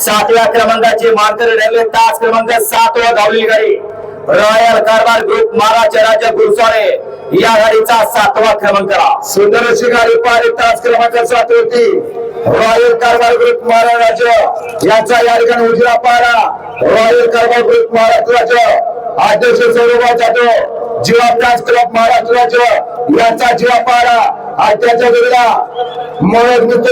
सातव्या क्रमांकाचे मानकरी ठरले. तास क्रमांक सात व धावलेली गाडी. रॉयल कारभार ग्रुप महाराष्ट्र राज्य गुरुस्वारे या गाडीचा सातवा क्रमांक. सुंदर अशी गाडी पाहिली. तास क्रमांक सात होती. रॉयल कारभार ग्रुप महाराज यांचा या ठिकाणी उजरा पारा. रॉयल कारभार ग्रुप महाराष्ट्राचे अध्यक्ष सौरभा जाधव जीवा डान्स क्लब महाराष्ट्राचे यांचा जीवा पारा. आणि त्याच्या मनोज मित्र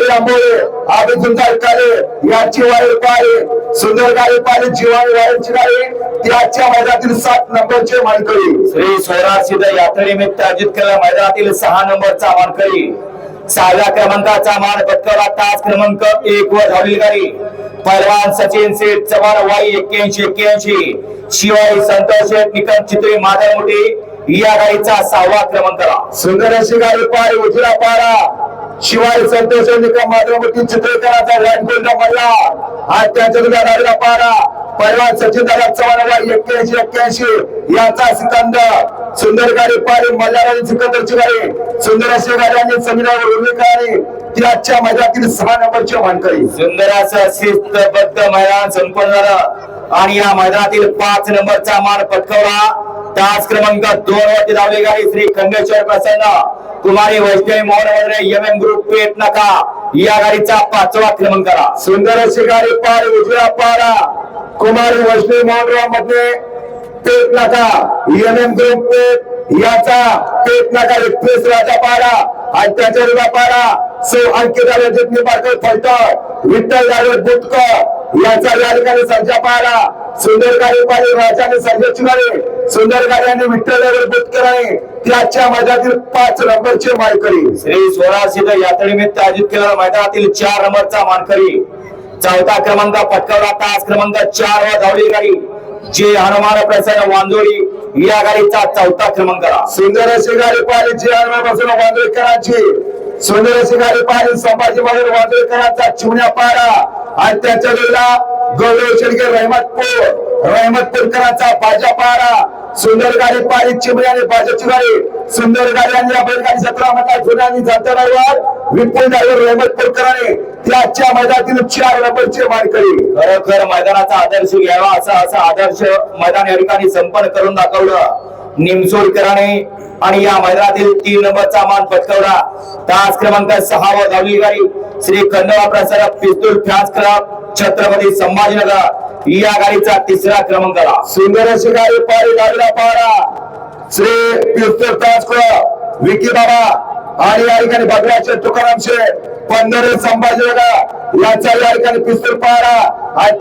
सुंदर काळे यांची वायर पाहिली सुंदर गाडी पाहिली जीवाणी वायरची गाडी ती आजच्या मैदानातील सात नंबरचे मानकरी. श्री स्वराज सिद्ध यात्रेनिमित्त आयोजित केलेल्या मैदानातील सहा नंबरचा मानकरी. सहाव्या क्रमांकाचा मान पटकावला तास क्रमांक एक वर धावलेली गाडी. पैलवान सचिन सेठ चव्हाण वाई एक्क्याऐंशी एक्क्याऐंशी. शिवाई संतोष शेठ निकम चित्रे माधव मोठी या गाडीचा सहावा क्रमांकाला सुंदर अशी गाडी पाय उजरा पारा शिवाय संतोष निकम माधवमूर्ती चित्रेकराचा व्हाईट गोल्ड मल्ला हा त्यांच्या राहिला पारा. परवा सचिन दादा चव्हाण एक्क्याऐंशी एक्क्याऐंशी याचा सिकंदर सुंदर गाडी पाहिली मल्हार सिकंदरची गाडी सुंदर अशी गाडी आणि समीरावर उभी गाडी ती आजच्या मैदानातील सहा नंबरची मानकरी सुंदर असं शिस्तबद्ध मैदान संपन्न झालं. आणि या मैदानातील पाच नंबरचा मान पटकवला. तास क्रमांक दोन वरती धावली गाडी श्री खंडेश्वर प्रसन्न. कुमारी वैष्णवी मोहन वगैरे एम एम ग्रुप पेट नका. या गाडीचा पाचवा क्रमांक सुंदर अशी गाडी पार उजव्या पारा. कुमारी वैष्णवी मोहनरावमध्ये पेट नका. एम एम ग्रुप पेट याचा पेट नका. एक्सप्रेस राजा पारा. आणि त्याच्या रुपया पारा. सो अंकिता रजत निंबाळकर फलटण. विठ्ठल दादर बुटकर. याचा या ठिकाणी संचा पारा. सुंदर गाडी पाहिली राजाने गाडी सुंदर गाडी आणि विठ्ठल दादर बुटकर आहे त्याच्या मैदानातील पाच नंबरचे मालकरी श्री स्वराज सिद्ध यात्रेनिमित्त आयोजित केलेल्या मैदानातील चार नंबरचा मानकरी. चौथा क्रमांक पटकावला तास क्रमांक चार वर धावली गाडी. जे हनुमान प्रसन्न वांजोळी या गाडीचा चौथा क्रमांकाला सुंदर अशी गाडी पाहिली जी पासून वांद्रेकरांची सुंदर अशी गाडी पाहिली संभाजी महाराज वांद्रेकरांचा चिवण्या पारा आणि त्याच्या वेळेला गौरव शेडगे रहमतपूर रहमतपूरकरांचा बाजा पारा सुंदर गाडी पाहिली चिमणी आणि बाजाची गाडी. सुंदर गाडी आणि या बैलगाडी सतरा मता जुन्या आणि जाता ड्रायव्हर विपुल ड्रायव्हर रहमतपूरकरांनी त्याच्या मैदानातील चार नंबरची मानकरी खरोखर मैदानाचा आदर्श घ्यावा असा असा आदर्श मैदान या ठिकाणी संपन्न करून दाखवलं. निमसोडकरांनी आणि या मैदानातील तीन नंबरचा मान पटकवला. तास क्रमांक सहा व धावली गाडी श्री खंडवा प्रसार पिस्तूल फॅन्स क्लब छत्रपती संभाजीनगर. या गाडीचा तिसरा क्रमांकाला. सुंदर अशी गाडी पारी गाडीला पारा. श्री पिस्तूल ट्रान्सफर विकी बाबा. आणि या ठिकाणी बघण्याचे तुकाराम शेठ. पंधरे संभाजीनगर याचा या ठिकाणी पिस्तूल पारा आणि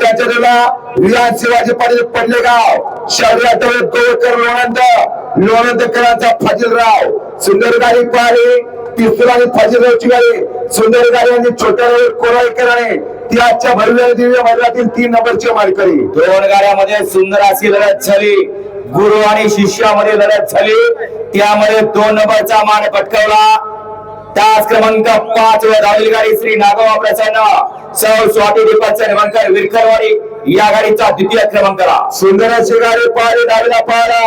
विहार शिवाजी पाटील पडलेगाव. शौर्य आठवले गोळकर लोणंद. लोणंदकरांचा फाजीलराव. सुंदर गाडी पारी पिस्तूल आणि फाजीलरावची गाडी. सुंदर गाडी आणि छोट्या कोराळकर आणि ती आजच्या भरलेल्या दिव्य मैदानातील तीन नंबरची मारकरी दोन गाड्यामध्ये सुंदर अशी लढत झाली. गुरु आणि शिष्यामध्ये लढत झाली. त्यामध्ये दोन नंबरचा मान पटकावला. त्याच क्रमांक पाच वर धावलेली गाडी श्री नागोबा प्रसन्न. सौ स्वाती दीपक निवंकर विरकरवाडी. या गाडीचा द्वितीय क्रमांकाला सुंदर अशी गाडी पाहिली डावीला पाहिला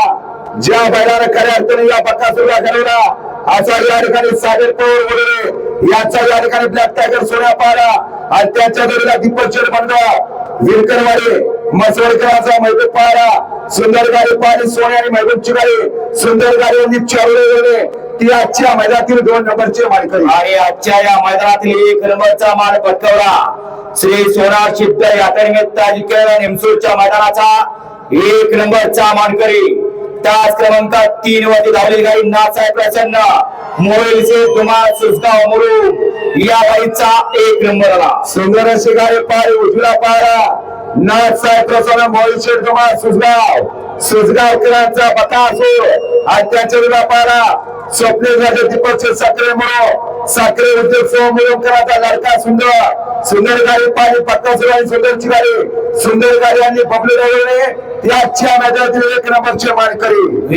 ज्या बैलाने खऱ्या अर्थाने या पक्का सुरुवात घालवला असा या ठिकाणी सागर पवार वगैरे याचा या ठिकाणी ब्लॅक टायगर सोन्या पाहिला आणि त्याच्या जोडीला दीपक बंड विरकरवाडी मसवडकरांचा महबूब पाहिला सुंदर गाडी पाहिली सोन्या आणि महबूबची गाडी. सुंदर गाडी आणि चावले वगैरे ती आजच्या मैदानातील दोन नंबरचे मालकरी. आणि आजच्या या मैदानातील एक नंबरचा मान पटकावला. श्री सोनार सिद्ध यात्रेनिमित्त आयोजित केलेल्या निमसूरच्या मैदानाचा एक नंबरचा मानकरी तास क्रमांक तीन वरती धावलेली गाडी नासाहेब प्रसन्न मोरेलचे धुमाळ सुसगाव मुरुम या गाडीचा एक नंबर आला. सुंदर अशी गाडी पाहिली उजवीला पाहिला. नाथ साहेब प्रसन्न शेठ कुमार सुसगाव सुसगावकरांचा बकासूर. आणि त्याच्या विला पाहिला स्वप्नील राजे दीपक साखरे म्हणून. साखरे उद्योग सोमकरांचा लडका सुंदर. सुंदर गाडी पाहिली पक्कासूर आणि सुंदरची गाडी. सुंदर गाडी आणि बबलू रवळे याच्या मैदानातील एक नंबरचे मानकरी.